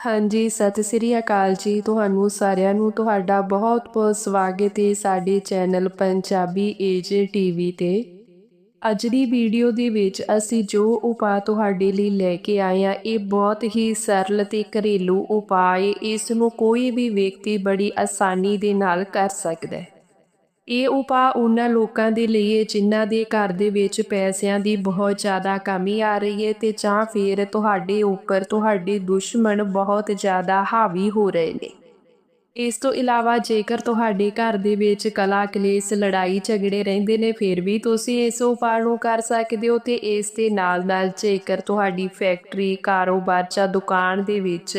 ਹਾਂਜੀ, ਸਤਿ ਸ੍ਰੀ ਅਕਾਲ ਜੀ ਤੁਹਾਨੂੰ ਸਾਰਿਆਂ ਨੂੰ। ਤੁਹਾਡਾ ਬਹੁਤ-ਬਹੁਤ ਸਵਾਗਤ ਹੈ ਸਾਡੇ ਚੈਨਲ ਪੰਜਾਬੀ ਏਜੇ ਟੀਵੀ ਤੇ। ਅੱਜ ਦੀ ਵੀਡੀਓ ਦੇ ਵਿੱਚ ਅਸੀਂ ਜੋ ਉਪਾਅ ਤੁਹਾਡੇ ਲਈ ਲੈ ਕੇ ਆਏ ਆ ਇਹ ਬਹੁਤ ਹੀ ਸਰਲ ਤੇ ਘਰੇਲੂ ਉਪਾਅ ਹੈ। ਇਸ ਨੂੰ ਕੋਈ ਵੀ ਵਿਅਕਤੀ ਬੜੀ ਆਸਾਨੀ ਦੇ ਨਾਲ ਕਰ ਸਕਦਾ ਹੈ। ਇਹ ਉਪਾਅ ਉਹਨਾਂ ਲੋਕਾਂ ਦੇ ਲਈ ਹੈ ਜਿਨ੍ਹਾਂ ਦੇ ਘਰ ਦੇ ਵਿੱਚ ਪੈਸਿਆਂ ਦੀ ਬਹੁਤ ਜ਼ਿਆਦਾ ਕਮੀ ਆ ਰਹੀ ਹੈ ਤੇ ਜਾਂ ਫਿਰ ਤੁਹਾਡੇ ਉੱਪਰ ਤੁਹਾਡੇ ਦੁਸ਼ਮਣ ਬਹੁਤ ਜ਼ਿਆਦਾ ਹਾਵੀ ਹੋ ਰਹੇ ਨੇ। ਇਸ ਤੋਂ ਇਲਾਵਾ ਜੇਕਰ ਤੁਹਾਡੇ ਘਰ ਦੇ ਵਿੱਚ ਕਲਾ, ਕਲੇਸ਼, ਲੜਾਈ, ਝਗੜੇ ਰਹਿੰਦੇ ਨੇ, ਫਿਰ ਵੀ ਤੁਸੀਂ ਇਸ ਉਪਾਅ ਨੂੰ ਕਰ ਸਕਦੇ ਹੋ ਤੇ ਇਸ ਦੇ ਨਾਲ ਨਾਲ ਜੇਕਰ ਤੁਹਾਡੀ ਫੈਕਟਰੀ, ਕਾਰੋਬਾਰ ਜਾਂ ਦੁਕਾਨ ਦੇ ਵਿੱਚ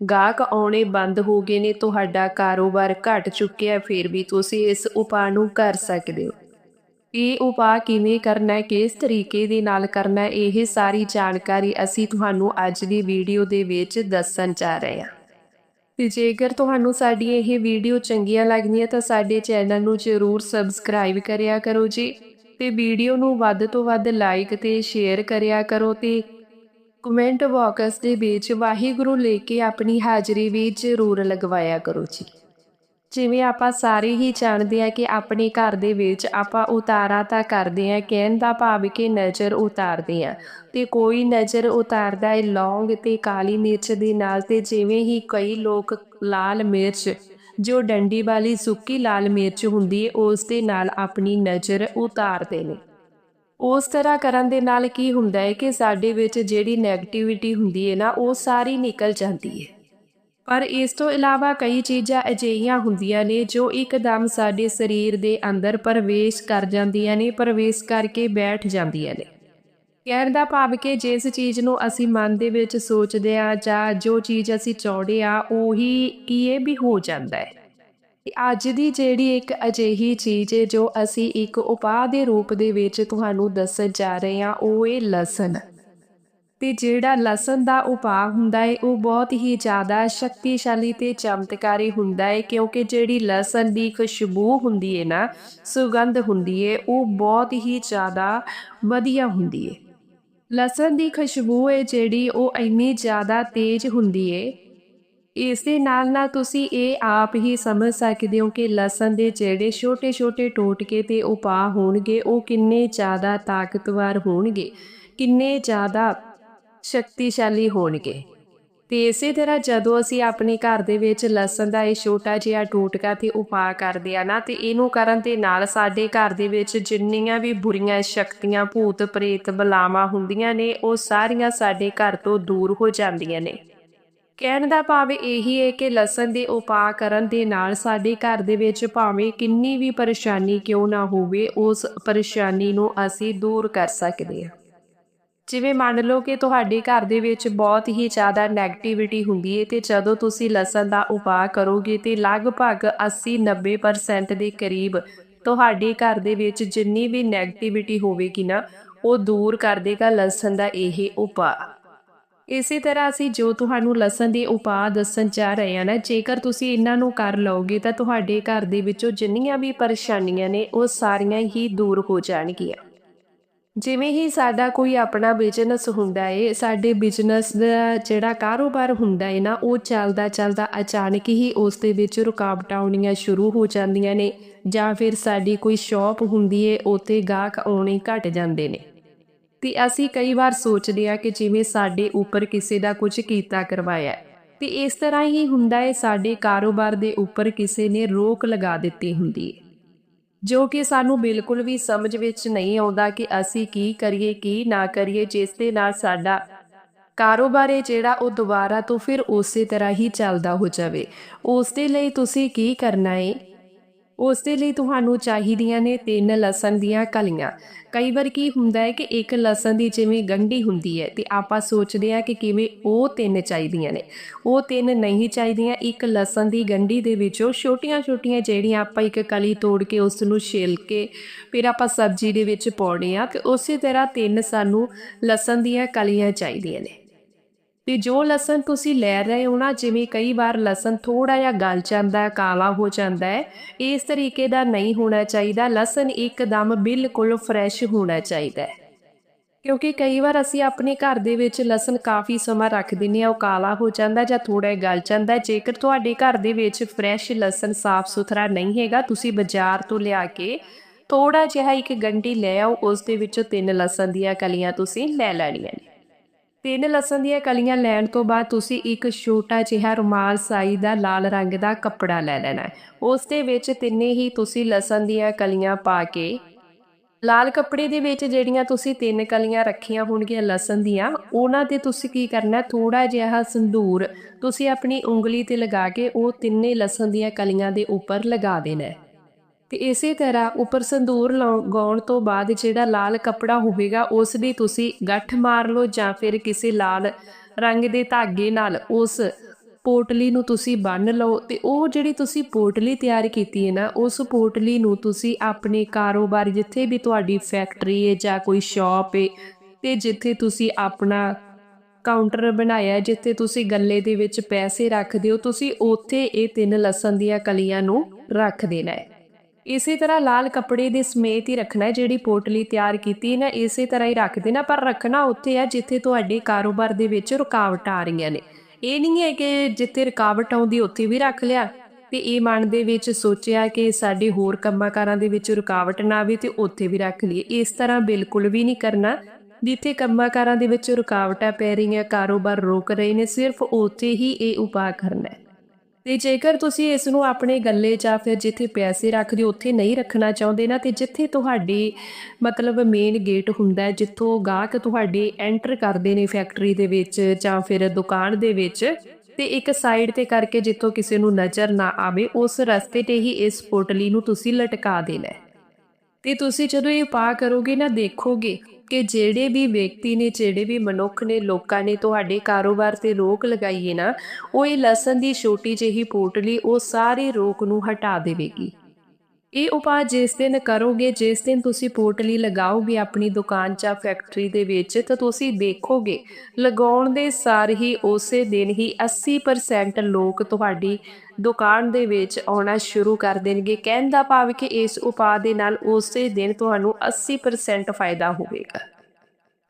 ਗਾਹਕ ਆਉਣੇ ਬੰਦ ਹੋ ਗਏ ਨੇ, ਤੁਹਾਡਾ ਕਾਰੋਬਾਰ ਘਟ ਚੁੱਕਿਆ, ਫਿਰ ਵੀ ਤੁਸੀਂ ਇਸ ਉਪਾਅ ਨੂੰ ਕਰ ਸਕਦੇ ਹੋ। ਇਹ ਉਪਾਅ ਕਿਵੇਂ ਕਰਨਾ ਹੈ, ਕਿਸ ਤਰੀਕੇ ਦੇ ਨਾਲ ਕਰਨਾ ਹੈ, ਇਹ ਸਾਰੀ ਜਾਣਕਾਰੀ ਅਸੀਂ ਤੁਹਾਨੂੰ ਅੱਜ ਦੀ ਵੀਡੀਓ ਦੇ ਵਿੱਚ ਦੱਸਣ ਜਾ ਰਹੇ ਹਾਂ। ਤੇ ਜੇਕਰ ਤੁਹਾਨੂੰ ਸਾਡੀ ਇਹ ਵੀਡੀਓ ਚੰਗੀਆਂ ਲੱਗਦੀਆਂ, ਤਾਂ ਸਾਡੇ ਚੈਨਲ ਨੂੰ ਜ਼ਰੂਰ ਸਬਸਕ੍ਰਾਈਬ ਕਰਿਆ ਕਰੋ ਜੀ ਤੇ ਵੀਡੀਓ ਨੂੰ ਵੱਧ ਤੋਂ ਵੱਧ ਲਾਈਕ ਤੇ ਸ਼ੇਅਰ ਕਰਿਆ ਕਰੋ ਤੇ ਕਮੈਂਟ ਬਾਕਸ ਦੇ ਵਿੱਚ ਵਾਹਿਗੁਰੂ ਲੈ ਕੇ ਆਪਣੀ ਹਾਜ਼ਰੀ ਵੀ ਜ਼ਰੂਰ ਲਗਵਾਇਆ ਕਰੋ ਜੀ। ਜਿਵੇਂ ਆਪਾਂ ਸਾਰੇ ਹੀ ਜਾਣਦੇ ਆ ਕਿ ਆਪਣੇ ਘਰ ਦੇ ਵਿੱਚ ਆਪਾਂ ਉਤਾਰਾ ਤਾਂ ਕਰਦੇ ਆ ਕਹਿਣ ਦਾ ਭਾਵ ਕਿ ਨਜ਼ਰ ਉਤਾਰਦੇ ਆ ਤੇ ਕੋਈ ਨਜ਼ਰ ਉਤਾਰਦਾ ਹੈ ਲੌਂਗ ਤੇ ਕਾਲੀ ਮਿਰਚ ਦੇ ਨਾਲ ਤੇ ਜਿਵੇਂ ਹੀ ਕਈ ਲੋਕ ਲਾਲ ਮਿਰਚ, ਜੋ ਡੰਡੀ ਵਾਲੀ ਸੁੱਕੀ ਲਾਲ ਮਿਰਚ ਹੁੰਦੀ ਹੈ, ਉਸ ਦੇ ਨਾਲ ਆਪਣੀ ਨਜ਼ਰ ਉਤਾਰਦੇ ਨੇ। ਉਸ ਤਰ੍ਹਾਂ ਕਰਨ ਦੇ ਨਾਲ ਕੀ ਹੁੰਦਾ ਹੈ ਕਿ ਸਾਡੇ ਵਿੱਚ ਜਿਹੜੀ 네ਗੇਟਿਵਿਟੀ ਹੁੰਦੀ ਹੈ ਨਾ, ਉਹ ਸਾਰੀ ਨਿਕਲ ਜਾਂਦੀ ਹੈ। ਪਰ ਇਸ ਤੋਂ ਇਲਾਵਾ ਕਈ ਚੀਜ਼ਾਂ ਅਜਿਹੀਆਂ ਹੁੰਦੀਆਂ ਨੇ ਜੋ ਇੱਕਦਮ ਸਾਡੇ ਸਰੀਰ ਦੇ ਅੰਦਰ ਪ੍ਰਵੇਸ਼ ਕਰ ਜਾਂਦੀਆਂ ਨੇ, ਪ੍ਰਵੇਸ਼ ਕਰਕੇ ਬੈਠ ਜਾਂਦੀਆਂ ਨੇ। ਕਹਿਣ ਦਾ ਭਾਵ ਕਿ ਜਿਸ ਚੀਜ਼ ਨੂੰ ਅਸੀਂ ਮਨ ਦੇ ਵਿੱਚ ਸੋਚਦੇ ਆ ਜਾਂ ਜੋ ਚੀਜ਼ ਅਸੀਂ ਚਾਹੁੰਦੇ ਆ ਉਹੀ ਕੀ ਇਹ ਵੀ ਹੋ ਜਾਂਦਾ ਹੈ। ਅੱਜ ਦੀ ਜਿਹੜੀ ਇੱਕ ਅਜਿਹੀ ਚੀਜ਼ ਹੈ, ਜੋ ਅਸੀਂ ਇੱਕ ਉਪਾਅ ਦੇ ਰੂਪ ਦੇ ਵਿੱਚ ਤੁਹਾਨੂੰ ਦੱਸਣ ਜਾ ਰਹੇ ਹਾਂ, ਉਹ ਹੈ ਲਸਣ। ਤੇ ਜਿਹੜਾ ਲਸਣ ਦਾ ਉਪਾਅ ਹੁੰਦਾ ਹੈ, ਉਹ ਬਹੁਤ ਹੀ ਜ਼ਿਆਦਾ ਸ਼ਕਤੀਸ਼ਾਲੀ ਤੇ ਚਮਤਕਾਰੀ ਹੁੰਦਾ ਹੈ, ਕਿਉਂਕਿ ਜਿਹੜੀ ਲਸਣ ਦੀ ਖੁਸ਼ਬੂ ਹੁੰਦੀ ਹੈ ਨਾ, ਸੁਗੰਧ ਹੁੰਦੀ ਹੈ, ਉਹ ਬਹੁਤ ਹੀ ਜ਼ਿਆਦਾ ਵਧੀਆ ਹੁੰਦੀ ਹੈ। ਲਸਣ ਦੀ ਖੁਸ਼ਬੂ ਹੈ ਜਿਹੜੀ, ਉਹ ਇੰਨੀ ਜ਼ਿਆਦਾ ਤੇਜ਼ ਹੁੰਦੀ ਹੈ ਇਸ ਦੇ ਨਾਲ ਨਾਲ ਤੁਸੀਂ ਇਹ ਆਪ ਹੀ ਸਮਝ ਸਕਦੇ ਹੋ ਕਿ ਲਸਣ ਦੇ ਜਿਹੜੇ ਛੋਟੇ-ਛੋਟੇ ਟੋਟਕੇ ਤੇ ਉਪਾਅ ਹੋਣਗੇ, ਉਹ ਕਿੰਨੇ ਜ਼ਿਆਦਾ ਤਾਕਤਵਰ ਹੋਣਗੇ, ਕਿੰਨੇ ਜ਼ਿਆਦਾ ਸ਼ਕਤੀਸ਼ਾਲੀ ਹੋਣਗੇ। ਤੇ ਇਸੇ ਤਰ੍ਹਾਂ ਜਦੋਂ ਅਸੀਂ ਆਪਣੇ ਘਰ ਦੇ ਵਿੱਚ ਲਸਣ ਦਾ ਇਹ ਛੋਟਾ ਜਿਹਾ ਟੋਟਕਾ ਤੇ ਉਪਾਅ ਕਰਦੇ ਆ ਨਾ, ਤੇ ਇਹਨੂੰ ਕਰਨ ਦੇ ਨਾਲ ਸਾਡੇ ਘਰ ਦੇ ਵਿੱਚ ਜਿੰਨੀਆਂ ਵੀ ਬੁਰੀਆਂ ਸ਼ਕਤੀਆਂ ਭੂਤ ਪ੍ਰੇਤ ਬਲਾਵਾਂ ਹੁੰਦੀਆਂ ਨੇ, ਉਹ ਸਾਰੀਆਂ ਸਾਡੇ ਘਰ ਤੋਂ ਦੂਰ ਹੋ ਜਾਂਦੀਆਂ ਨੇ। ਕਹਿਣ ਦਾ ਭਾਵ ਇਹੀ ਹੈ ਕਿ ਲਸਣ ਦੇ ਉਪਾਅ ਕਰਨ ਦੇ ਨਾਲ ਸਾਡੇ ਘਰ ਦੇ ਵਿੱਚ ਭਾਵੇਂ ਕਿੰਨੀ ਵੀ ਪਰੇਸ਼ਾਨੀ ਕਿਉਂ ਨਾ ਹੋਵੇ, ਉਸ ਪਰੇਸ਼ਾਨੀ ਨੂੰ ਅਸੀਂ ਦੂਰ ਕਰ ਸਕਦੇ ਹਾਂ। ਜਿਵੇਂ ਮੰਨ ਲਓ ਕਿ ਤੁਹਾਡੇ ਘਰ ਦੇ ਵਿੱਚ ਬਹੁਤ ਹੀ ਜ਼ਿਆਦਾ 네ਗੇਟਿਵਿਟੀ ਹੁੰਦੀ ਹੈ ਤੇ ਜਦੋਂ ਤੁਸੀਂ ਲਸਣ ਦਾ ਉਪਾਅ ਕਰੋਗੇ ਤੇ ਲਗਭਗ 80-90% ਦੇ ਕਰੀਬ ਤੁਹਾਡੇ ਘਰ ਦੇ ਵਿੱਚ ਜਿੰਨੀ ਵੀ 네ਗੇਟਿਵਿਟੀ ਹੋਵੇਗੀ ਨਾ, ਉਹ ਦੂਰ ਕਰ ਦੇਗਾ ਲਸਣ ਦਾ ਇਹ ਉਪਾਅ। ਇਸੇ ਤਰ੍ਹਾਂ ਅਸੀਂ ਜੋ ਤੁਹਾਨੂੰ ਲਸਣ ਦੇ ਉਪਾਅ ਦੱਸਣ ਜਾ ਰਹੇ ਹਾਂ ਨਾ, ਜੇਕਰ ਤੁਸੀਂ ਇਹਨਾਂ ਨੂੰ ਕਰ ਲਓਗੇ ਤਾਂ ਤੁਹਾਡੇ ਘਰ ਦੇ ਵਿੱਚੋਂ ਜਿੰਨੀਆਂ ਵੀ ਪਰੇਸ਼ਾਨੀਆਂ ਨੇ, ਉਹ ਸਾਰੀਆਂ ਹੀ ਦੂਰ ਹੋ ਜਾਣਗੀਆਂ। ਜਿਵੇਂ ਹੀ ਸਾਡਾ ਕੋਈ ਆਪਣਾ ਬਿਜ਼ਨਸ ਹੁੰਦਾ ਏ, ਸਾਡੇ ਬਿਜ਼ਨਸ ਦਾ ਜਿਹੜਾ ਕਾਰੋਬਾਰ ਹੁੰਦਾ ਏ ਨਾ, ਉਹ ਚੱਲਦਾ ਚੱਲਦਾ ਅਚਾਨਕ ਹੀ ਉਸ ਦੇ ਵਿੱਚ ਰੁਕਾਵਟਾਂ ਆਉਣੀਆਂ ਸ਼ੁਰੂ ਹੋ ਜਾਂਦੀਆਂ ਨੇ ਜਾਂ ਫਿਰ ਸਾਡੀ ਕੋਈ ਸ਼ਾਪ ਹੁੰਦੀ ਏ ਉਤੇ ਗਾਹਕ ਆਉਣੇ ਘਟ ਜਾਂਦੇ ਨੇ। ਤੇ ਅਸੀਂ ਕਈ ਵਾਰ ਸੋਚਦੇ ਆ ਕਿ ਜਿਵੇਂ ਸਾਡੇ ਉੱਪਰ ਕਿਸੇ ਦਾ ਕੁਝ ਕੀਤਾ ਕਰਵਾਇਆ ਤੇ ਇਸ ਤਰ੍ਹਾਂ ਹੀ ਹੁੰਦਾ ਹੈ, ਸਾਡੇ ਕਾਰੋਬਾਰ ਦੇ ਉੱਪਰ ਕਿਸੇ ਨੇ ਰੋਕ ਲਗਾ ਦਿੱਤੀ ਹੁੰਦੀ ਹੈ। ਜੋ ਕਿ ਸਾਨੂੰ ਬਿਲਕੁਲ ਵੀ ਸਮਝ ਵਿੱਚ ਨਹੀਂ ਆਉਂਦਾ ਕਿ ਅਸੀਂ ਕੀ ਕਰੀਏ, ਕੀ ਨਾ ਕਰੀਏ, ਜਿਸ ਦੇ ਨਾਲ ਸਾਡਾ ਕਾਰੋਬਾਰ ਹੈ ਜਿਹੜਾ ਉਹ ਦੁਬਾਰਾ ਤੋਂ ਫਿਰ ਉਸੇ ਤਰ੍ਹਾਂ ਹੀ ਚੱਲਦਾ ਹੋ ਜਾਵੇ। ਉਸ ਦੇ ਲਈ ਤੁਸੀਂ ਕੀ ਕਰਨਾ ਹੈ? ਉਸ ਦੇ ਲਈ ਤੁਹਾਨੂੰ ਚਾਹੀਦੀਆਂ ਨੇ ਤਿੰਨ ਲਸਣ ਦੀਆਂ ਕਲੀਆਂ। ਕਈ ਵਾਰ ਕੀ ਹੁੰਦਾ ਹੈ ਕਿ ਇੱਕ ਲਸਣ ਦੀ ਜਿਵੇਂ ਗੰਢੀ ਹੁੰਦੀ ਹੈ ਤੇ ਆਪਾਂ ਸੋਚਦੇ ਆ ਕਿ ਕਿਵੇਂ ਉਹ ਤਿੰਨ ਚਾਹੀਦੀਆਂ ਨੇ। ਉਹ ਤਿੰਨ ਨਹੀਂ ਚਾਹੀਦੀਆਂ, ਇੱਕ ਲਸਣ ਦੀ ਗੰਢੀ ਦੇ ਵਿੱਚੋਂ ਛੋਟੀਆਂ-ਛੋਟੀਆਂ ਜਿਹੜੀਆਂ ਆਪਾਂ ਇੱਕ ਕਲੀ ਤੋੜ ਕੇ ਉਸ ਨੂੰ ਛਿਲ ਕੇ ਫਿਰ ਆਪਾਂ ਸਬਜ਼ੀ ਦੇ ਵਿੱਚ ਪਾਉਣੇ ਆ ਤੇ ਉਸੇ ਤਰ੍ਹਾਂ ਤਿੰਨ ਸਾਨੂੰ ਲਸਣ ਦੀਆਂ ਕਲੀਆਂ ਚਾਹੀਦੀਆਂ ਨੇ। ਤੇ ਜੋ ਲਸਣ ਤੁਸੀਂ ਲੈ ਰਹੇ ਹੋ ਨਾ, ਜਿਵੇਂ ਕਈ ਵਾਰ ਲਸਣ ਥੋੜਾ ਜਿਹਾ ਗਲ ਜਾਂਦਾ ਹੈ ਕਾਲਾ ਹੋ ਜਾਂਦਾ ਹੈ, ਇਸ ਤਰੀਕੇ ਦਾ ਨਹੀਂ ਹੋਣਾ ਚਾਹੀਦਾ। ਲਸਣ ਇੱਕਦਮ ਬਿਲਕੁਲ ਫਰੈਸ਼ ਹੋਣਾ ਚਾਹੀਦਾ ਹੈ। ਕਿਉਂਕਿ ਕਈ ਵਾਰ ਅਸੀਂ ਆਪਣੇ ਘਰ ਦੇ ਵਿੱਚ ਲਸਣ ਕਾਫੀ ਸਮਾਂ ਰੱਖ ਦਿੰਦੇ ਆ ਉਹ ਕਾਲਾ ਹੋ ਜਾਂਦਾ ਜਾਂ ਥੋੜਾ ਗਲ ਜਾਂਦਾ ਜੇਕਰ ਤੁਹਾਡੇ ਘਰ ਦੇ ਵਿੱਚ ਫਰੈਸ਼ ਲਸਣ ਸਾਫ਼ ਸੁਥਰਾ ਨਹੀਂ ਹੈਗਾ, ਤੁਸੀਂ ਬਾਜ਼ਾਰ ਤੋਂ ਲਿਆ ਕੇ ਥੋੜਾ ਜਿਹਾ ਇੱਕ ਗੰਢੀ ਲੈ ਆਓ, ਉਸ ਦੇ ਵਿੱਚੋਂ ਤਿੰਨ ਲਸਣ ਦੀਆਂ ਕਲੀਆਂ ਤੁਸੀਂ ਲੈ ਲੈਣੀਆਂ ਨੇ। ਤਿੰਨ ਲਸਣ ਦੀਆਂ ਕਲੀਆਂ ਲੈਣ ਤੋਂ ਬਾਅਦ ਤੁਸੀਂ ਇੱਕ ਛੋਟਾ ਜਿਹਾ ਰੁਮਾਲ ਸਾਈ ਦਾ ਲਾਲ ਰੰਗ ਦਾ ਕੱਪੜਾ ਲੈ ਲੈਣਾ ਹੈ। ਉਸ ਦੇ ਵਿੱਚ ਤਿੰਨੇ ਹੀ ਤੁਸੀਂ ਲਸਣ ਦੀਆਂ ਕਲੀਆਂ ਪਾ ਕੇ ਲਾਲ ਕੱਪੜੇ ਦੇ ਵਿੱਚ ਜਿਹੜੀਆਂ ਤੁਸੀਂ ਤਿੰਨ ਕਲੀਆਂ ਰੱਖੀਆਂ ਹੋਣਗੀਆਂ ਲਸਣ ਦੀਆਂ, ਉਹਨਾਂ ਤੇ ਤੁਸੀਂ ਕੀ ਕਰਨਾ ਥੋੜਾ ਜਿਹਾ ਸੰਧੂਰ ਤੁਸੀਂ ਆਪਣੀ ਉਂਗਲੀ ਤੇ ਲਗਾ ਕੇ ਉਹ ਤਿੰਨੇ ਲਸਣ ਦੀਆਂ ਕਲੀਆਂ ਦੇ ਉੱਪਰ ਲਗਾ ਦੇਣਾ ਤੇ ਇਸੇ ਤਰ੍ਹਾਂ ਉੱਪਰ ਸੰਧੂਰ ਲਗਾਉਣ ਤੋਂ ਬਾਅਦ ਜਿਹੜਾ ਲਾਲ ਕੱਪੜਾ ਹੋਵੇਗਾ, ਉਸ ਦੀ ਤੁਸੀਂ ਗੱਠ ਮਾਰ ਲਓ ਜਾਂ ਫਿਰ ਕਿਸੇ ਲਾਲ ਰੰਗ ਦੇ ਧਾਗੇ ਨਾਲ ਉਸ ਪੋਟਲੀ ਨੂੰ ਤੁਸੀਂ ਬੰਨ ਲਓ ਤੇ ਉਹ ਜਿਹੜੀ ਤੁਸੀਂ ਪੋਟਲੀ ਤਿਆਰ ਕੀਤੀ ਹੈ ਨਾ, ਉਸ ਪੋਟਲੀ ਨੂੰ ਤੁਸੀਂ ਆਪਣੇ ਕਾਰੋਬਾਰ ਜਿੱਥੇ ਵੀ ਤੁਹਾਡੀ ਫੈਕਟਰੀ ਹੈ ਜਾਂ ਕੋਈ ਸ਼ਾਪ ਹੈ ਤੇ ਜਿੱਥੇ ਤੁਸੀਂ ਆਪਣਾ ਕਾਊਂਟਰ ਬਣਾਇਆ, ਜਿੱਥੇ ਤੁਸੀਂ ਗੱਲੇ ਦੇ ਵਿੱਚ ਪੈਸੇ ਰੱਖਦੇ ਹੋ, ਤੁਸੀਂ ਉੱਥੇ ਇਹ ਤਿੰਨ ਲਸਣ ਦੀਆਂ ਕਲੀਆਂ ਨੂੰ ਰੱਖ ਦੇਣਾ ਹੈ। ਇਸੇ ਤਰ੍ਹਾਂ ਲਾਲ ਕੱਪੜੇ ਦੇ ਸਮੇਤ ਹੀ ਰੱਖਣਾ ਹੈ ਜਿਹੜੀ ਪੋਟਲੀ ਤਿਆਰ ਕੀਤੀ ਨਾ ਇਸੇ ਤਰ੍ਹਾਂ ਹੀ ਰੱਖ ਦੇਣਾ, ਪਰ ਰੱਖਣਾ ਉੱਥੇ ਹੈ ਜਿੱਥੇ ਤੁਹਾਡੇ ਕਾਰੋਬਾਰ ਦੇ ਵਿੱਚ ਰੁਕਾਵਟਾਂ ਆ ਰਹੀਆਂ ਨੇ। ਇਹ ਨਹੀਂ ਹੈ ਕਿ ਜਿੱਥੇ ਰੁਕਾਵਟ ਆਉਂਦੀ ਉੱਥੇ ਵੀ ਰੱਖ ਲਿਆ। ਤੇ ਇਹ ਮਨ ਦੇ ਵਿੱਚ ਸੋਚਿਆ ਕਿ ਸਾਡੇ ਹੋਰ ਕੰਮਾਂਕਾਰਾਂ ਦੇ ਵਿੱਚ ਰੁਕਾਵਟ ਨਾ ਆਵੇ ਤੇ ਉੱਥੇ ਵੀ ਰੱਖ ਲਈਏ। ਇਸ ਤਰ੍ਹਾਂ ਬਿਲਕੁਲ ਵੀ ਨਹੀਂ ਕਰਨਾ। ਜਿੱਥੇ ਕੰਮਾਂਕਾਰਾਂ ਦੇ ਵਿੱਚ ਰੁਕਾਵਟਾਂ ਪੈ ਰਹੀਆਂ, ਕਾਰੋਬਾਰ ਰੋਕ ਰਹੇ ਨੇ, ਸਿਰਫ ਉੱਥੇ ਹੀ ਇਹ ਉਪਾਅ ਕਰਨਾ ਹੈ। ਤੇ ਜੇਕਰ ਤੁਸੀਂ ਇਸ ਨੂੰ ਆਪਣੇ ਗੱਲੇ ਜਾਂ ਫਿਰ ਜਿੱਥੇ ਪੈਸੇ ਰੱਖਦੇ ਹੋ, ਉੱਥੇ ਨਹੀਂ ਰੱਖਣਾ ਚਾਹੁੰਦੇ ਨਾ, ਤੇ ਜਿੱਥੇ ਤੁਹਾਡੀ ਮਤਲਬ ਮੇਨ ਗੇਟ ਹੁੰਦਾ ਹੈ, ਜਿੱਥੋਂ ਗਾਹਕ ਤੁਹਾਡੇ ਐਂਟਰ ਕਰਦੇ ਨੇ ਫੈਕਟਰੀ ਦੇ ਵਿੱਚ ਜਾਂ ਫਿਰ ਦੁਕਾਨ ਦੇ ਵਿੱਚ, ਤੇ ਇੱਕ ਸਾਈਡ ਤੇ ਕਰਕੇ ਜਿੱਥੋਂ ਕਿਸੇ ਨੂੰ ਨਜ਼ਰ ਨਾ ਆਵੇ, ਉਸ ਰਸਤੇ ਤੇ ਹੀ ਇਸ ਪੋਟਲੀ ਨੂੰ ਤੁਸੀਂ ਲਟਕਾ ਦੇਣਾ ਹੈ। ਤੇ ਤੁਸੀਂ ਜਦੋਂ ਇਹ ਉਪਾਅ ਕਰੋਗੇ ਨਾ, ਦੇਖੋਗੇ ਕਿ ਜਿਹੜੇ ਵੀ ਵਿਅਕਤੀ ਨੇ, ਜਿਹੜੇ ਵੀ ਮਨੁੱਖ ਨੇ, ਲੋਕਾਂ ਨੇ ਤੁਹਾਡੇ ਕਾਰੋਬਾਰ ਤੇ ਰੋਕ ਲਗਾਈ ਹੈ ਨਾ, ਉਹ ਇਹ ਲਸਣ ਦੀ ਛੋਟੀ ਜਿਹੀ ਪੋਟਲੀ ਉਹ ਸਾਰੇ ਰੋਕ ਨੂੰ ਹਟਾ ਦੇਵੇਗੀ। ਇਹ ਉਪਾਅ ਜਿਸ ਦਿਨ ਕਰੋਗੇ, ਜਿਸ ਦਿਨ ਤੁਸੀਂ ਪੋਟਲੀ ਲਗਾਓਗੇ ਆਪਣੀ ਦੁਕਾਨ ਜਾਂ ਫੈਕਟਰੀ ਦੇ ਵਿੱਚ, ਤਾਂ ਤੁਸੀਂ ਦੇਖੋਗੇ, ਲਗਾਉਣ ਦੇ ਸਾਰ ਹੀ ਉਸੇ ਦਿਨ ਹੀ 80% ਲੋਕ ਤੁਹਾਡੀ ਦੁਕਾਨ ਦੇ ਵਿੱਚ ਆਉਣਾ ਸ਼ੁਰੂ ਕਰ ਦੇਣਗੇ। ਕਹਿਣ ਦਾ ਭਾਵ ਕਿ ਇਸ ਉਪਾਅ ਦੇ ਨਾਲ ਉਸੇ ਦਿਨ ਤੁਹਾਨੂੰ 80% ਫਾਇਦਾ ਹੋਵੇਗਾ।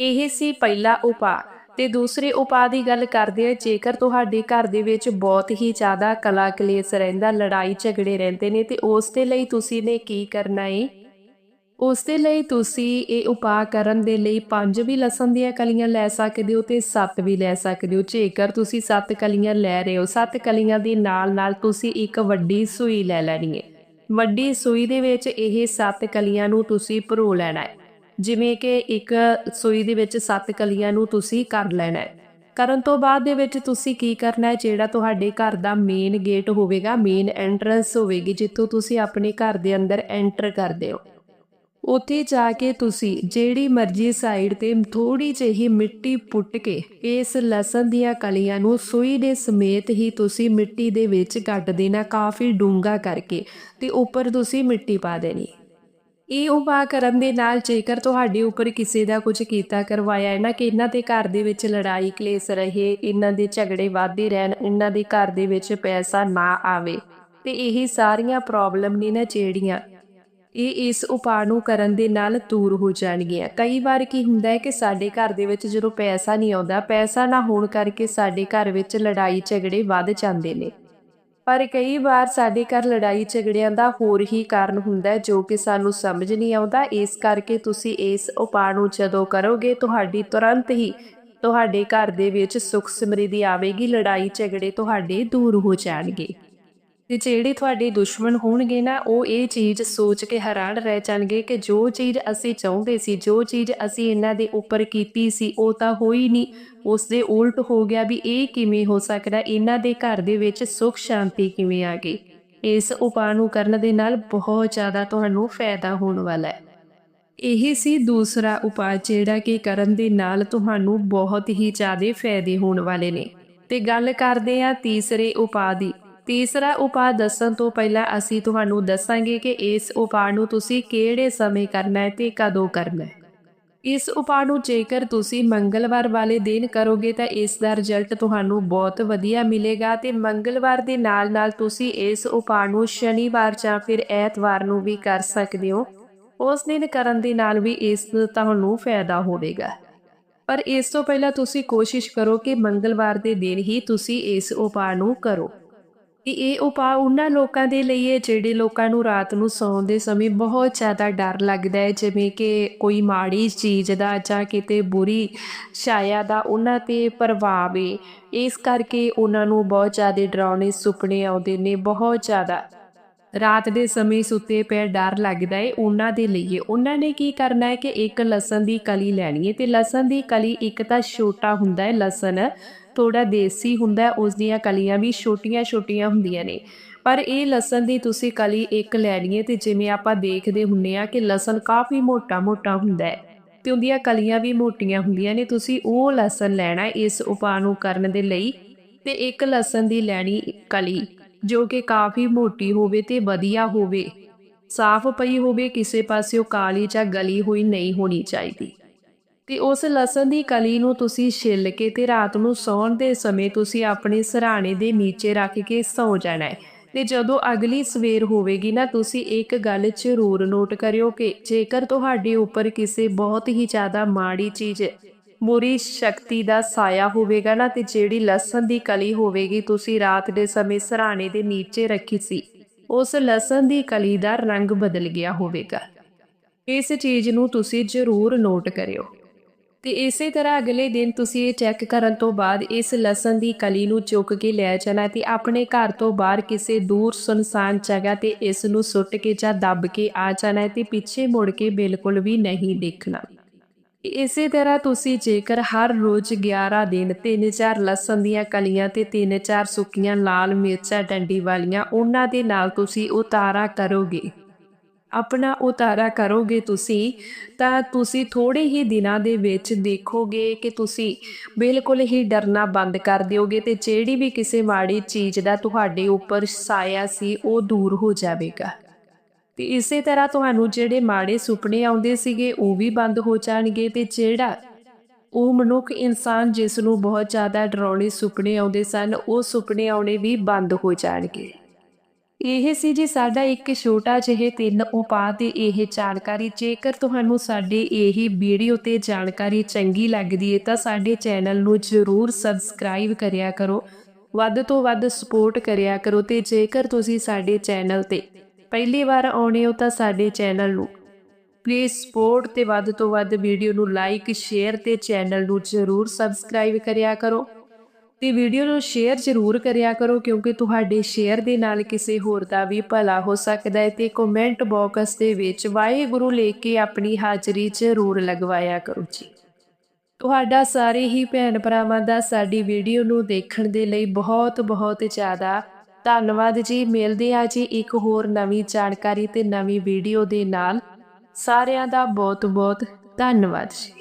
ਇਹ ਸੀ ਪਹਿਲਾ ਉਪਾਅ। ਤੇ ਦੂਸਰੇ ਉਪਾਅ ਦੀ ਗੱਲ ਕਰਦੇ ਆ ਜੇਕਰ ਤੁਹਾਡੇ ਘਰ ਦੇ ਵਿੱਚ ਬਹੁਤ ਹੀ ਜ਼ਿਆਦਾ ਕਲਾ ਕਲੇਸ਼ ਰਹਿੰਦਾ, ਲੜਾਈ ਝਗੜੇ ਰਹਿੰਦੇ ਨੇ, ਤੇ ਉਸ ਦੇ ਲਈ ਤੁਸੀਂ ਨੇ ਕੀ ਕਰਨਾ ਹੈ ਉਸ ਦੇ ਲਈ ਤੁਸੀਂ ਇਹ ਉਪਾਅ ਕਰਨ ਦੇ ਲਈ ਪੰਜ ਵੀ ਲਸਣ ਦੀਆਂ ਕਲੀਆਂ ਲੈ ਸਕਦੇ ਹੋ ਤੇ ਸੱਤ ਵੀ ਲੈ ਸਕਦੇ ਹੋ। ਜੇਕਰ ਤੁਸੀਂ ਸੱਤ ਕਲੀਆਂ ਲੈ ਰਹੇ ਹੋ, ਸੱਤ ਕਲੀਆਂ ਦੇ ਨਾਲ ਨਾਲ ਤੁਸੀਂ ਇੱਕ ਵੱਡੀ ਸੂਈ ਲੈ ਲੈਣੀ ਹੈ। ਵੱਡੀ ਸੂਈ ਦੇ ਵਿੱਚ ਇਹ ਸੱਤ ਕਲੀਆਂ ਨੂੰ ਤੁਸੀਂ ਭਰੋ ਲੈਣਾ ਹੈ। ਜਿਵੇਂ ਕਿ ਇੱਕ ਸੂਈ ਦੇ ਵਿੱਚ ਸੱਤ ਕਲੀਆਂ ਨੂੰ ਤੁਸੀਂ ਕਰ ਲੈਣਾ ਹੈ। ਕਰਨ ਤੋਂ ਬਾਅਦ ਦੇ ਵਿੱਚ ਤੁਸੀਂ ਕੀ ਕਰਨਾ ਹੈ, ਜਿਹੜਾ ਤੁਹਾਡੇ ਘਰ ਦਾ ਮੇਨ ਗੇਟ ਹੋਵੇਗਾ ਮੇਨ ਐਂਟਰੈਂਸ ਹੋਵੇਗੀ, ਜਿੱਥੋਂ ਤੁਸੀਂ ਆਪਣੇ ਘਰ ਦੇ ਅੰਦਰ ਐਂਟਰ ਕਰਦੇ ਹੋ। ਉੱਥੇ ਜਾ ਕੇ ਤੁਸੀਂ ਜਿਹੜੀ ਮਰਜ਼ੀ ਸਾਈਡ ਤੇ ਥੋੜੀ ਜਿਹੀ ਮਿੱਟੀ ਪੁੱਟ ਕੇ ਇਸ ਲਸਣ ਦੀਆਂ ਕਲੀਆਂ ਨੂੰ ਸੂਈ ਦੇ ਸਮੇਤ ਹੀ ਤੁਸੀਂ ਮਿੱਟੀ ਦੇ ਵਿੱਚ ਗੱਡ ਦੇਣਾ, ਕਾਫੀ ਡੂੰਗਾ ਕਰਕੇ ਤੇ ਉੱਪਰ ਤੁਸੀਂ ਮਿੱਟੀ ਪਾ ਦੇਣੀ। ਇਹ ਉਪਾਅ ਕਰਨ ਦੇ ਨਾਲ ਜੇਕਰ ਤੁਹਾਡੇ ਉੱਪਰ ਕਿਸੇ ਦਾ ਕੁਝ ਕੀਤਾ ਕਰਵਾਇਆ ਹੈ ਨਾ ਕਿ ਇਹਨਾਂ ਦੇ ਘਰ ਦੇ ਵਿੱਚ ਲੜਾਈ ਕਲੇਸ਼ ਰਹੇ, ਇਹਨਾਂ ਦੇ ਝਗੜੇ ਵਾਧੇ ਰਹਿਣ, ਇਹਨਾਂ ਦੇ ਘਰ ਦੇ ਵਿੱਚ ਪੈਸਾ ਨਾ ਆਵੇ ਤੇ ਇਹ ਸਾਰੀਆਂ ਪ੍ਰੋਬਲਮ ਨੇ ਨਾ ਜਿਹੜੀਆਂ ਇਹ ਇਸ ਉਪਾਅ ਨੂੰ ਕਰਨ ਦੇ ਨਾਲ ਦੂਰ ਹੋ ਜਾਣਗੀਆਂ। ਕਈ ਵਾਰ ਕੀ ਹੁੰਦਾ ਹੈ ਕਿ ਸਾਡੇ ਘਰ ਦੇ ਵਿੱਚ ਜਦੋਂ ਪੈਸਾ ਨਹੀਂ ਆਉਂਦਾ, ਪੈਸਾ ਨਾ ਹੋਣ ਕਰਕੇ ਸਾਡੇ ਘਰ ਵਿੱਚ ਲੜਾਈ ਝਗੜੇ ਵੱਧ ਜਾਂਦੇ ਨੇ। ਪਰ ਕਈ ਵਾਰ ਸਾਡੇ ਘਰ ਲੜਾਈ ਝਗੜਿਆਂ ਦਾ ਹੋਰ ਹੀ ਕਾਰਨ ਹੁੰਦਾ ਜੋ ਕਿ ਸਾਨੂੰ ਸਮਝ ਨਹੀਂ ਆਉਂਦਾ। ਇਸ ਕਰਕੇ ਤੁਸੀਂ ਇਸ ਉਪਾਅ ਨੂੰ ਜਦੋਂ ਕਰੋਗੇ, ਤੁਹਾਡੀ ਤੁਰੰਤ ਹੀ ਤੁਹਾਡੇ ਘਰ ਦੇ ਵਿੱਚ ਸੁਖ ਸਮਰਿੱਧੀ ਆਵੇਗੀ ਲੜਾਈ ਝਗੜੇ ਤੁਹਾਡੇ ਦੂਰ ਹੋ ਜਾਣਗੇ। ਤੇ ਜਿਹੜੇ ਤੁਹਾਡੇ ਦੁਸ਼ਮਣ ਹੋਣਗੇ ਨਾ, ਉਹ ਇਹ ਚੀਜ਼ ਸੋਚ ਕੇ ਹੈਰਾਨ ਰਹਿ ਜਾਣਗੇ ਕਿ ਜੋ ਚੀਜ਼ ਅਸੀਂ ਚਾਹੁੰਦੇ ਸੀ, ਜੋ ਚੀਜ਼ ਅਸੀਂ ਇਹਨਾਂ ਦੇ ਉੱਪਰ ਕੀਤੀ ਸੀ, ਉਹ ਤਾਂ ਹੋਈ ਨਹੀਂ। ਉਸ ਦੇ ਉਲਟ ਹੋ ਗਿਆ ਵੀ ਇਹ ਕਿਵੇਂ ਹੋ ਸਕਦਾ, ਇਹਨਾਂ ਦੇ ਘਰ ਦੇ ਵਿੱਚ ਸੁੱਖ ਸ਼ਾਂਤੀ ਕਿਵੇਂ ਆ ਗਈ। ਇਸ ਉਪਾਅ ਨੂੰ ਕਰਨ ਦੇ ਨਾਲ ਬਹੁਤ ਜ਼ਿਆਦਾ ਤੁਹਾਨੂੰ ਫਾਇਦਾ ਹੋਣ ਵਾਲਾ ਹੈ। ਇਹ ਸੀ ਦੂਸਰਾ ਉਪਾਅ, ਜਿਹੜਾ ਕਿ ਕਰਨ ਦੇ ਨਾਲ ਤੁਹਾਨੂੰ ਬਹੁਤ ਹੀ ਜ਼ਿਆਦਾ ਫਾਇਦੇ ਹੋਣ ਵਾਲੇ ਨੇ। ਤੇ ਗੱਲ ਕਰਦੇ ਆ ਤੀਸਰੇ ਉਪਾਅ ਦੀ। ਤੀਸਰਾ ਉਪਾਅ ਦੱਸਣ ਤੋਂ ਪਹਿਲਾਂ ਅਸੀਂ ਤੁਹਾਨੂੰ ਦੱਸਾਂਗੇ ਕਿ ਇਸ ਉਪਾਅ ਨੂੰ ਤੁਸੀਂ ਕਿਹੜੇ ਸਮੇਂ ਕਰਨਾ ਹੈ ਤੇ ਕਦੋਂ ਕਰਨਾ ਹੈ। ਇਸ ਉਪਾਅ ਨੂੰ ਜੇਕਰ ਤੁਸੀਂ ਮੰਗਲਵਾਰ ਵਾਲੇ ਦਿਨ ਕਰੋਗੇ ਤਾਂ ਇਸ ਦਾ ਰਿਜ਼ਲਟ ਤੁਹਾਨੂੰ ਬਹੁਤ ਵਧੀਆ ਮਿਲੇਗਾ ਤੇ ਮੰਗਲਵਾਰ ਦੇ ਨਾਲ-ਨਾਲ ਤੁਸੀਂ ਇਸ ਉਪਾਅ ਨੂੰ ਸ਼ਨੀਵਾਰ ਜਾਂ ਫਿਰ ਐਤਵਾਰ ਨੂੰ ਵੀ ਕਰ ਸਕਦੇ ਹੋ। ਉਸ ਦਿਨ ਕਰਨ ਦੇ ਨਾਲ ਵੀ ਇਸ ਤੁਹਾਨੂੰ ਫਾਇਦਾ ਹੋਵੇਗਾ। ਪਰ ਇਸ ਤੋਂ ਪਹਿਲਾਂ ਤੁਸੀਂ ਕੋਸ਼ਿਸ਼ ਕਰੋ ਕਿ ਮੰਗਲਵਾਰ ਦੇ ਦਿਨ ਹੀ ਤੁਸੀਂ ਇਸ ਉਪਾਅ ਨੂੰ ਕਰੋ। ਕਿ ਇਹ ਉਪਾਅ ਉਹਨਾਂ ਲੋਕਾਂ ਦੇ ਲਈ ਹੈ ਜਿਹੜੇ ਲੋਕਾਂ ਨੂੰ ਰਾਤ ਨੂੰ ਸੌਣ ਦੇ ਸਮੇਂ ਬਹੁਤ ਜ਼ਿਆਦਾ ਡਰ ਲੱਗਦਾ ਹੈ, ਜਿਵੇਂ ਕਿ ਕੋਈ ਮਾੜੀ ਚੀਜ਼ ਦਾ ਜਾਂ ਕਿਤੇ ਬੁਰੀ ਛਾਇਆ ਦਾ ਉਹਨਾਂ ਤੇ ਪ੍ਰਭਾਵ ਹੈ ਇਸ ਕਰਕੇ ਉਹਨਾਂ ਨੂੰ ਬਹੁਤ ਜ਼ਿਆਦਾ ਡਰਾਉਣੇ, ਸੁਪਨੇ ਆਉਂਦੇ ਨੇ, ਬਹੁਤ ਜ਼ਿਆਦਾ। ਰਾਤ ਦੇ ਸਮੇਂ ਸੁੱਤੇ ਪਏ ਡਰ ਲੱਗਦਾ ਏ ਉਹਨਾਂ ਦੇ ਲਈ ਉਹਨਾਂ ਨੇ ਕੀ ਕਰਨਾ ਹੈ ਕਿ ਇੱਕ ਲਸਣ ਦੀ ਕਲੀ ਲੈਣੀ ਹੈ ਤੇ ਲਸਣ ਦੀ ਕਲੀ ਇੱਕ ਤਾਂ ਛੋਟਾ ਹੁੰਦਾ ਹੈ, ਲਸਣ ਥੋੜਾ ਦੇਸੀ ਹੁੰਦਾ ਹੈ, ਉਸ ਦੀਆਂ ਕਲੀਆਂ ਵੀ ਛੋਟੀਆਂ-ਛੋਟੀਆਂ ਹੁੰਦੀਆਂ ਨੇ। ਪਰ ਇਹ ਲਸਣ ਦੀ ਤੁਸੀਂ ਕਲੀ ਇੱਕ ਲੈਣੀ ਹੈ ਤੇ ਜਿਵੇਂ ਆਪਾਂ ਦੇਖਦੇ ਹੁੰਨੇ ਆ ਕਿ ਲਸਣ ਕਾਫੀ ਮੋਟਾ-ਮੋਟਾ ਹੁੰਦਾ ਹੈ ਤੇ ਉਹਦੀਆਂ ਕਲੀਆਂ ਵੀ ਮੋਟੀਆਂ ਹੁੰਦੀਆਂ ਨੇ, ਤੁਸੀਂ ਉਹ ਲਸਣ ਲੈਣਾ ਇਸ ਉਪਾਅ ਨੂੰ ਕਰਨ ਦੇ ਲਈ ਤੇ ਇੱਕ ਲਸਣ ਦੀ ਲੈਣੀ ਕਲੀ ਜੋ ਕਿ ਕਾਫੀ ਮੋਟੀ ਹੋਵੇ ਤੇ ਵਧੀਆ ਹੋਵੇ, ਸਾਫ਼ ਪਈ ਹੋਵੇ, ਕਿਸੇ ਪਾਸਿਓਂ ਕਾਲੀ ਜਾਂ ਗਲੀ ਹੋਈ ਨਹੀਂ ਹੋਣੀ ਚਾਹੀਦੀ। ਤੇ ਉਸ ਲਸਣ ਦੀ ਕਲੀ ਨੂੰ ਤੁਸੀਂ ਛਿੱਲ ਕੇ ਤੇ ਰਾਤ ਨੂੰ ਸੌਣ ਦੇ ਸਮੇਂ ਤੁਸੀਂ ਆਪਣੇ ਸਰਾਣੇ ਦੇ ਨੀਚੇ ਰੱਖ ਕੇ ਸੌ ਜਾਣਾ ਹੈ। ਤੇ ਜਦੋਂ ਅਗਲੀ ਸਵੇਰ ਹੋਵੇਗੀ ਨਾ, ਤੁਸੀਂ ਇੱਕ ਗੱਲ ਜ਼ਰੂਰ ਨੋਟ ਕਰਿਓ ਕਿ ਜੇਕਰ ਤੁਹਾਡੇ ਉੱਪਰ ਕਿਸੇ ਬਹੁਤ ਹੀ ਜ਼ਿਆਦਾ ਮਾੜੀ ਚੀਜ਼, ਬੁਰੀ ਸ਼ਕਤੀ ਦਾ ਸਾਇਆ ਹੋਵੇਗਾ ਨਾ, ਤੇ ਜਿਹੜੀ ਲਸਣ ਦੀ ਕਲੀ ਹੋਵੇਗੀ, ਤੁਸੀਂ ਰਾਤ ਦੇ ਸਮੇਂ ਸਰਾਣੇ ਦੇ ਨੀਚੇ ਰੱਖੀ ਸੀ, ਉਸ ਲਸਣ ਦੀ ਕਲੀ ਦਾ ਰੰਗ ਬਦਲ ਗਿਆ ਹੋਵੇਗਾ। ਇਸ ਚੀਜ਼ ਨੂੰ ਤੁਸੀਂ ਜ਼ਰੂਰ ਨੋਟ ਕਰਿਓ। ਤੇ ਇਸੇ ਤਰ੍ਹਾਂ ਅਗਲੇ ਦਿਨ ਤੁਸੀਂ ਇਹ ਚੈੱਕ ਕਰਨ ਤੋਂ ਬਾਅਦ ਇਸ ਲਸਣ ਦੀ ਕਲੀ ਨੂੰ ਚੁੱਕ ਕੇ ਲੈ ਜਾਣਾ ਤੇ ਆਪਣੇ ਘਰ ਤੋਂ ਬਾਹਰ ਕਿਸੇ ਦੂਰ ਸੁਨਸਾਨ ਜਗ੍ਹਾ ਤੇ ਇਸ ਨੂੰ ਸੁੱਟ ਕੇ ਜਾਂ ਦੱਬ ਕੇ ਆ ਜਾਣਾ ਤੇ ਪਿੱਛੇ ਮੁੜ ਕੇ ਬਿਲਕੁਲ ਵੀ ਨਹੀਂ ਦੇਖਣਾ। ਇਸੇ ਤਰ੍ਹਾਂ ਤੁਸੀਂ ਜੇਕਰ ਹਰ ਰੋਜ਼ 11 ਦਿਨ 3-4 ਲਸਣ ਦੀਆਂ ਕਲੀਆਂ ਤੇ 3-4 ਸੁੱਕੀਆਂ ਲਾਲ ਮਿਰਚਾਂ ਡੰਡੀ ਵਾਲੀਆਂ ਉਹਨਾਂ ਦੇ ਨਾਲ ਤੁਸੀਂ ਉਤਾਰਾ ਕਰੋਗੇ। ਆਪਣਾ ਉਤਾਰਾ ਕਰੋਗੇ ਤੁਸੀਂ, ਤਾਂ ਤੁਸੀਂ ਥੋੜੇ ਹੀ ਦਿਨਾਂ ਦੇ ਵਿੱਚ ਦੇਖੋਗੇ ਕਿ ਤੁਸੀਂ ਬਿਲਕੁਲ ਹੀ ਡਰਨਾ ਬੰਦ ਕਰ ਦਿਓਗੇ ਤੇ ਜਿਹੜੀ ਵੀ ਕਿਸੇ ਮਾੜੀ ਚੀਜ਼ ਦਾ ਤੁਹਾਡੇ ਉੱਪਰ ਸਾਇਆ ਸੀ, ਉਹ ਦੂਰ ਹੋ ਜਾਵੇਗਾ। ਤੇ ਇਸੇ ਤਰ੍ਹਾਂ ਤੁਹਾਨੂੰ ਜਿਹੜੇ ਮਾੜੇ ਸੁਪਨੇ ਆਉਂਦੇ ਸੀਗੇ, ਉਹ ਵੀ ਬੰਦ ਹੋ ਜਾਣਗੇ ਤੇ ਜਿਹੜਾ ਉਹ ਮਨੁੱਖ ਇਨਸਾਨ ਜਿਸ ਨੂੰ ਬਹੁਤ ਜ਼ਿਆਦਾ ਡਰਾਉਣੇ ਸੁਪਨੇ ਆਉਂਦੇ ਸਨ, ਉਹ ਸੁਪਨੇ ਆਉਣੇ ਵੀ ਬੰਦ ਹੋ ਜਾਣਗੇ। ਇਹ ਸੀ ਜੀ ਸਾਡਾ ਇੱਕ ਛੋਟਾ ਜਿਹੇ ਤਿੰਨ ਉਪਾਅ ਤੇ ਇਹ ਜਾਣਕਾਰੀ। ਜੇਕਰ ਤੁਹਾਨੂੰ ਸਾਡੇ ਇਹ ਵੀਡੀਓ ਤੇ ਜਾਣਕਾਰੀ ਚੰਗੀ ਲੱਗਦੀ ਹੈ ਤਾਂ ਸਾਡੇ ਚੈਨਲ ਨੂੰ ਜਰੂਰ ਸਬਸਕ੍ਰਾਈਬ ਕਰਿਆ ਕਰੋ। ਵੱਧ ਤੋਂ ਵੱਧ ਸਪੋਰਟ ਕਰਿਆ ਕਰੋ ਤੇ ਜੇਕਰ ਤੁਸੀਂ ਸਾਡੇ ਚੈਨਲ ਤੇ ਪਹਿਲੀ ਵਾਰ ਆਉਣੇ ਹੋ, ਤਾਂ ਸਾਡੇ ਚੈਨਲ ਨੂੰ ਪਲੀਜ਼ ਸਪੋਰਟ ਤੇ ਵੱਧ ਤੋਂ ਵੱਧ ਵੀਡੀਓ ਨੂੰ ਲਾਈਕ ਸ਼ੇਅਰ ਤੇ ਚੈਨਲ ਨੂੰ ਜਰੂਰ ਸਬਸਕ੍ਰਾਈਬ ਕਰਿਆ ਕਰੋ। ਤੇ ਵੀਡੀਓ ਨੂੰ ਸ਼ੇਅਰ ਜ਼ਰੂਰ ਕਰਿਆ ਕਰੋ ਕਿਉਂਕਿ ਤੁਹਾਡੇ ਸ਼ੇਅਰ ਦੇ ਨਾਲ ਕਿਸੇ ਹੋਰ ਦਾ ਵੀ ਭਲਾ ਹੋ ਸਕਦਾ ਹੈ ਤੇ ਕਮੈਂਟ ਬਾਕਸ ਦੇ ਵਿੱਚ ਵਾਹਿਗੁਰੂ ਲੈ ਕੇ ਆਪਣੀ ਹਾਜ਼ਰੀ ਜ਼ਰੂਰ ਲਗਵਾਇਆ ਕਰੋ ਜੀ। ਤੁਹਾਡਾ ਸਾਰੇ ਹੀ ਭੈਣ ਭਰਾਵਾਂ ਦਾ ਸਾਡੀ ਵੀਡੀਓ ਨੂੰ ਦੇਖਣ ਦੇ ਲਈ ਬਹੁਤ ਬਹੁਤ ਜ਼ਿਆਦਾ ਧੰਨਵਾਦ ਜੀ। ਮਿਲਦੇ ਆ ਜੀ ਇੱਕ ਹੋਰ ਨਵੀਂ ਜਾਣਕਾਰੀ ਤੇ ਨਵੀਂ ਵੀਡੀਓ ਦੇ ਨਾਲ। ਸਾਰਿਆਂ ਦਾ ਬਹੁਤ ਬਹੁਤ ਧੰਨਵਾਦ ਜੀ।